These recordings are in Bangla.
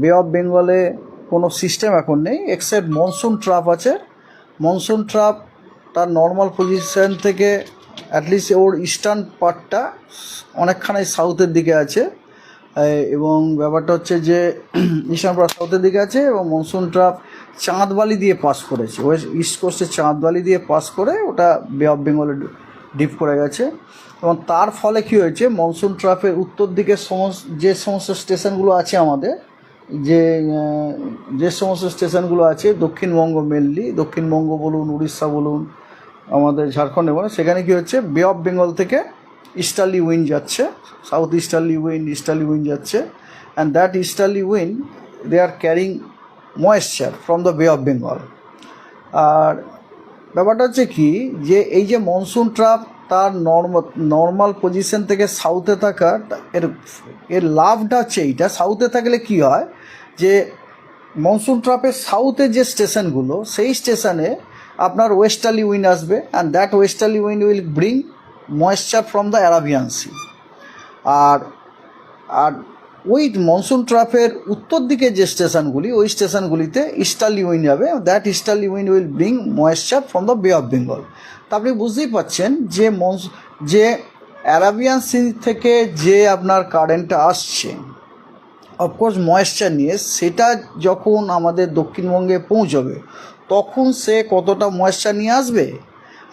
বে অফ বেঙ্গলে কোনো সিস্টেম এখন নেই এক্সেপ্ট মনসুন ট্রাপ আছে। মনসুন ট্রাপ তার নর্মাল পজিশন থেকে অ্যাটলিস্ট ওর ইস্টার্ন পার্টটা অনেকখানি সাউথের দিকে আছে। এবং ব্যাপারটা হচ্ছে যে ইস্টার্ন পার্ট সাউথের দিকে আছে এবং মনসুন ট্রাপ চাঁদবালি দিয়ে পাস করেছে। ওয়েস্ট ইস্ট কোস্টে চাঁদবালি দিয়ে পাস করে ওটা বে অফ বেঙ্গলে ডিপ করে গেছে। এবং তার ফলে কী হয়েছে মনসুন ট্রাফের উত্তর দিকে সমস্ত যে সমস্ত স্টেশনগুলো আছে আমাদের যে যে সমস্ত স্টেশনগুলো আছে, দক্ষিণবঙ্গ মেনলি দক্ষিণবঙ্গ বলুন, উড়িষ্যা বলুন, আমাদের ঝাড়খণ্ডে বলুন, সেখানে কী হচ্ছে বে অফ বেঙ্গল থেকে ইস্টার্লি উইন্ড যাচ্ছে south easterly wind easterly wind যাচ্ছে and that easterly wind they are carrying moisture from the bay of Bengal আর ব্যাপারটা হচ্ছে কি, যে এই যে মনসুন ট্রাপ তার নর্মাল নর্মাল পজিশন থেকে সাউথে থাকা এর এর লাভটা হচ্ছে এইটা। সাউথে থাকলে কি হয় যে মনসুন ট্রাপের সাউথে যে স্টেশনগুলো সেই স্টেশনে আপনার ওয়েস্টার্লি উইন আসবে and that westerly wind will bring moisture from the Arabian sea আর আর ওই মনসুন ট্রাফের উত্তর দিকে যে স্টেশনগুলি, ওই স্টেশনগুলিতে ইস্টার্লি উইন্ড যাবে that easterly wind will bring moisture from the bay of Bengal. তা আপনি বুঝতেই পাচ্ছেন যে মনস, যে অ্যারাবিয়ান সি থেকে যে আপনার কারেন্টটা আসছে অফকোর্স ময়েশ্চার নিয়ে সেটা যখন আমাদের দক্ষিণবঙ্গে পৌঁছবে, তখন সে কতটা ময়েশ্চার নিয়ে আসবে?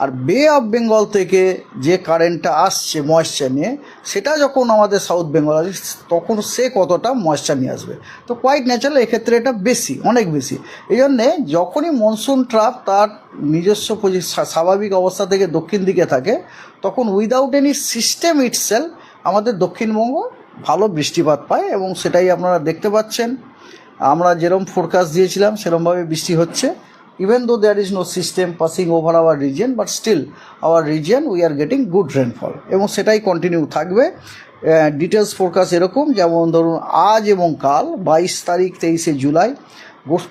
আর বে অফ বেঙ্গল থেকে যে কারেন্টটা আসছে ময়েশ্চার নিয়ে, সেটা যখন আমাদের সাউথ বেঙ্গল আসবে তখন সে কতটা ময়েশ্চার নিয়ে আসবে। তো কোয়াইট ন্যাচারাল এক্ষেত্রে এটা বেশি, অনেক বেশি। এই জন্যে যখনই মনসুন ট্রাপ তার নিজস্ব স্বাভাবিক অবস্থা থেকে দক্ষিণ দিকে থাকে, তখন উইদাউট এনি সিস্টেম ইটসেল আমাদের দক্ষিণবঙ্গ ভালো বৃষ্টিপাত পায় এবং সেটাই আপনারা দেখতে পাচ্ছেন। আমরা যেরকম ফোরকাস্ট দিয়েছিলাম সেরকমভাবে বৃষ্টি হচ্ছে। Even though there is no system passing over our region but still our region we are getting good rainfall এবং সেটাই কন্টিনিউ থাকবে। ডিটেলস ফোরকাস্ট এরকম, যেমন ধরুন আজ এবং কাল, বাইশ তারিখ, তেইশে জুলাই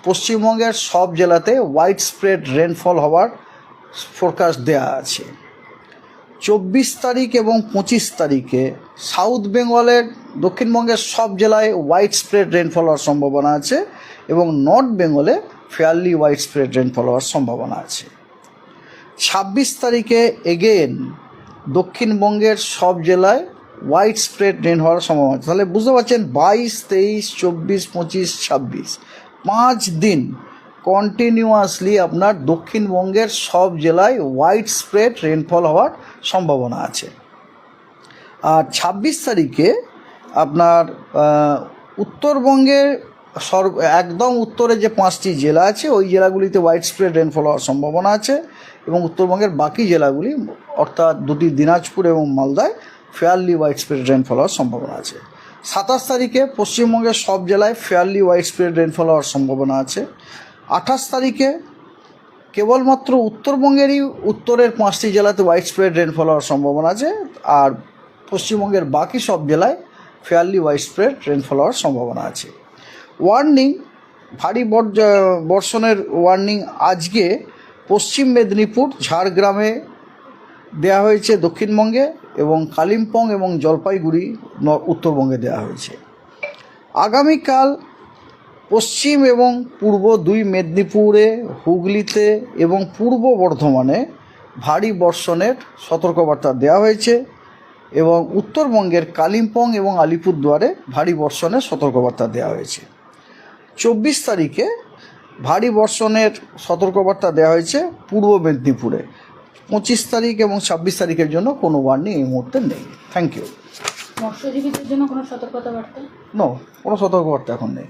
পশ্চিমবঙ্গের সব জেলাতে হোয়াইট স্প্রেড রেনফল হওয়ার ফোরকাস্ট দেওয়া আছে। চব্বিশ তারিখ এবং পঁচিশ তারিখে সাউথ বেঙ্গলের দক্ষিণবঙ্গের সব জেলায় হোয়াইট স্প্রেড রেনফল হওয়ার সম্ভাবনা আছে এবং নর্থ বেঙ্গলে ফেয়ারলি হোয়াইট স্প্রেড রেনফল হওয়ার সম্ভাবনা আছে। ছাব্বিশ তারিখে এগেন দক্ষিণবঙ্গের সব জেলায় হোয়াইট স্প্রেড রেন হওয়ার সম্ভাবনা আছে। তাহলে বুঝতে পারছেন, বাইশ, তেইশ, চব্বিশ, পঁচিশ, ছাব্বিশ। পাঁচ দিন কন্টিনিউয়াসলি আপনার দক্ষিণবঙ্গের সব জেলায় হোয়াইট স্প্রেড রেনফল হওয়ার সম্ভাবনা আছে। আর ছাব্বিশ তারিখে আপনার উত্তরবঙ্গের সর্ব, একদম উত্তরে যে পাঁচটি জেলা আছে, ওই জেলাগুলিতে হোয়াইট স্প্রেড রেনফল হওয়ার সম্ভাবনা আছে এবং উত্তরবঙ্গের বাকি জেলাগুলি, অর্থাৎ দুটি দিনাজপুর এবং মালদায় ফেয়ারলি হোয়াইট স্প্রেড রেনফল হওয়ার সম্ভাবনা আছে। সাতাশ তারিখে পশ্চিমবঙ্গের সব জেলায় ফেয়ারলি হোয়াইট স্প্রেড রেনফল হওয়ার সম্ভাবনা আছে। আঠাশ তারিখে কেবলমাত্র উত্তরবঙ্গেরই উত্তরের পাঁচটি জেলাতে হোয়াইট স্প্রেড রেনফল হওয়ার সম্ভাবনা আছে আর পশ্চিমবঙ্গের বাকি সব জেলায় ফেয়ারলি হোয়াইট স্প্রেড রেনফল হওয়ার সম্ভাবনা আছে। ওয়ার্নিং ভারী বর্ষণের ওয়ার্নিং আজকে পশ্চিম মেদিনীপুর, ঝাড়গ্রামে দেওয়া হয়েছে, দক্ষিণবঙ্গে এবং কালিম্পং এবং জলপাইগুড়ি উত্তরবঙ্গে দেওয়া হয়েছে। আগামীকাল পশ্চিম এবং পূর্ব দুই মেদিনীপুরে, হুগলিতে এবং পূর্ব বর্ধমানে ভারী বর্ষণের সতর্কবার্তা দেওয়া হয়েছে এবং উত্তরবঙ্গের কালিম্পং এবং আলিপুরদুয়ারে ভারী বর্ষণের সতর্কবার্তা দেওয়া হয়েছে। চব্বিশ তারিখে ভারী বর্ষণের সতর্কবার্তা দেওয়া হয়েছে পূর্ব মেদিনীপুরে। পঁচিশ তারিখ এবং ছাব্বিশ তারিখের জন্য কোনো ওয়ার্নিং এই মুহূর্তে নেই। থ্যাংক ইউ মৎস্যজীবীদের জন্য কোনো সতর্কতা বার্তা? নো কোনো সতর্কবার্তা এখন নেই।